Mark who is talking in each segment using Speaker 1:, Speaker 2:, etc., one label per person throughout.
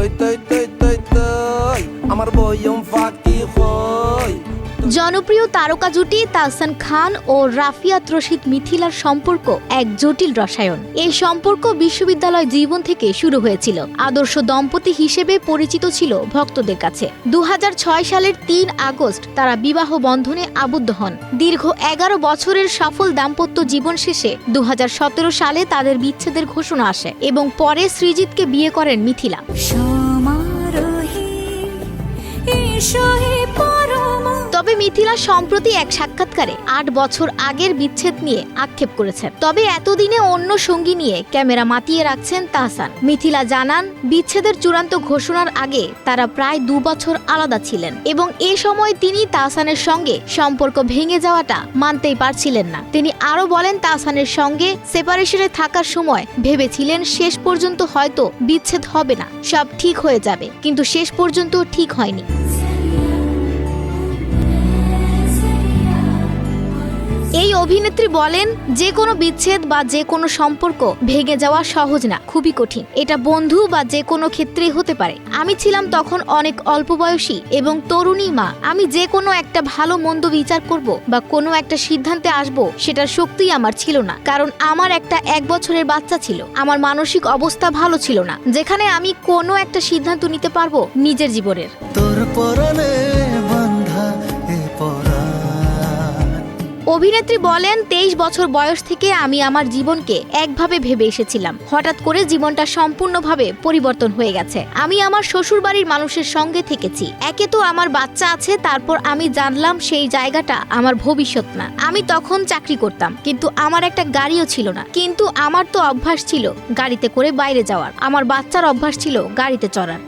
Speaker 1: তৈ তৈ তৈ তৈ তৈ আমার বয়ম ফাঁকি হই
Speaker 2: জনপ্রিয় তারকা জুটি তাহসান খান ও রাফিয়াত রশিদ মিথিলার সম্পর্ক এক জটিল রসায়ন। এই সম্পর্ক বিশ্ববিদ্যালয় জীবন থেকে শুরু হয়েছিল। আদর্শ দম্পতি হিসেবে পরিচিত ছিল ভক্তদের কাছে। দু হাজার ছয় সালের তিন আগস্ট তারা বিবাহ বন্ধনে আবদ্ধ হন। দীর্ঘ এগারো বছরের সফল দাম্পত্য জীবন শেষে দু হাজার সতেরো সালে তাদের বিচ্ছেদের ঘোষণা আসে এবং পরে সৃজিতকে বিয়ে করেন মিথিলা।
Speaker 3: সমারোহে
Speaker 2: মিথিলা সম্প্রতি এক সাক্ষাৎকারে আট বছর আগের বিচ্ছেদ নিয়ে আক্ষেপ করেছেন। তবে এতদিনে অন্য সঙ্গী নিয়ে ক্যামেরা মাতিয়ে রাখছেন তাহসান। মিথিলা জানান, বিচ্ছেদের চূড়ান্ত ঘোষণার আগে তারা প্রায় দু বছর আলাদা ছিলেন এবং এ সময় তিনি তাহসানের সঙ্গে সম্পর্ক ভেঙে যাওয়াটা মানতেই পারছিলেন না। তিনি আরও বলেন, তাহসানের সঙ্গে সেপারেশনে থাকার সময় ভেবেছিলেন, শেষ পর্যন্ত হয়তো বিচ্ছেদ হবে না, সব ঠিক হয়ে যাবে, কিন্তু শেষ পর্যন্ত ঠিক হয়নি। এই অভিনেত্রী বলেন, যে কোনো বিচ্ছেদ বা যে কোনো সম্পর্ক ভেঙে যাওয়া সহজ না, খুবই কঠিন। এটা বন্ধু বা যে কোনো ক্ষেত্রেই হতে পারে। আমি ছিলাম তখন অনেক অল্প বয়সী এবং তরুণী মা। আমি যে কোনো একটা ভালো মন্দ বিচার করব বা কোনো একটা সিদ্ধান্তে আসব, সেটার শক্তিই আমার ছিল না। কারণ আমার একটা এক বছরের বাচ্চা ছিল। আমার মানসিক অবস্থা ভালো ছিল না। যেখানে আমি কোনো একটা সিদ্ধান্ত নিতে পারব নিজের জীবনের।
Speaker 4: তোর
Speaker 2: অভিনেত্রী বলেন, তেইশ বছর বয়স থেকে আমি আমার জীবনকে একভাবে ভেবে এসেছিলাম। হঠাৎ করে জীবনটা সম্পূর্ণভাবে পরিবর্তন হয়ে গেছে। আমি আমার শ্বশুরবাড়ির মানুষের সঙ্গে থেকেছি। একে তো আমার বাচ্চা আছে, তারপর আমি জানলাম সেই জায়গাটা আমার ভবিষ্যৎ না। আমি তখন চাকরি করতাম, কিন্তু আমার একটা গাড়িও ছিল না। কিন্তু আমার তো অভ্যাস ছিল গাড়িতে করে বাইরে যাওয়ার। আমার বাচ্চার অভ্যাস ছিল গাড়িতে চড়ার।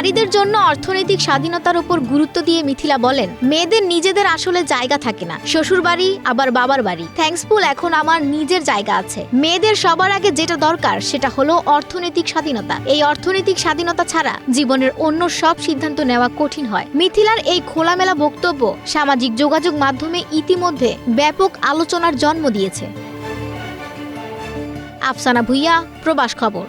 Speaker 2: নারীদের জন্য অর্থনৈতিক স্বাধীনতার উপর গুরুত্ব দিয়ে মিথিলা বলেন, মেয়েদের নিজেদের আসলে জায়গা থাকে না। শ্বশুর বাড়ি, আবার বাবার বাড়ি। থ্যাঙ্কসফুল এখন আমার নিজের জায়গা আছে। মেয়েদের সবার আগে যেটা দরকার, সেটা হলো অর্থনৈতিক স্বাধীনতা। এই অর্থনৈতিক স্বাধীনতা ছাড়া জীবনের অন্য সব সিদ্ধান্ত নেওয়া কঠিন হয়। মিথিলার এই খোলামেলা বক্তব্য সামাজিক যোগাযোগ মাধ্যমে ইতিমধ্যে ব্যাপক আলোচনার জন্ম দিয়েছে। আফসানা ভুইয়া, প্রবাস খবর।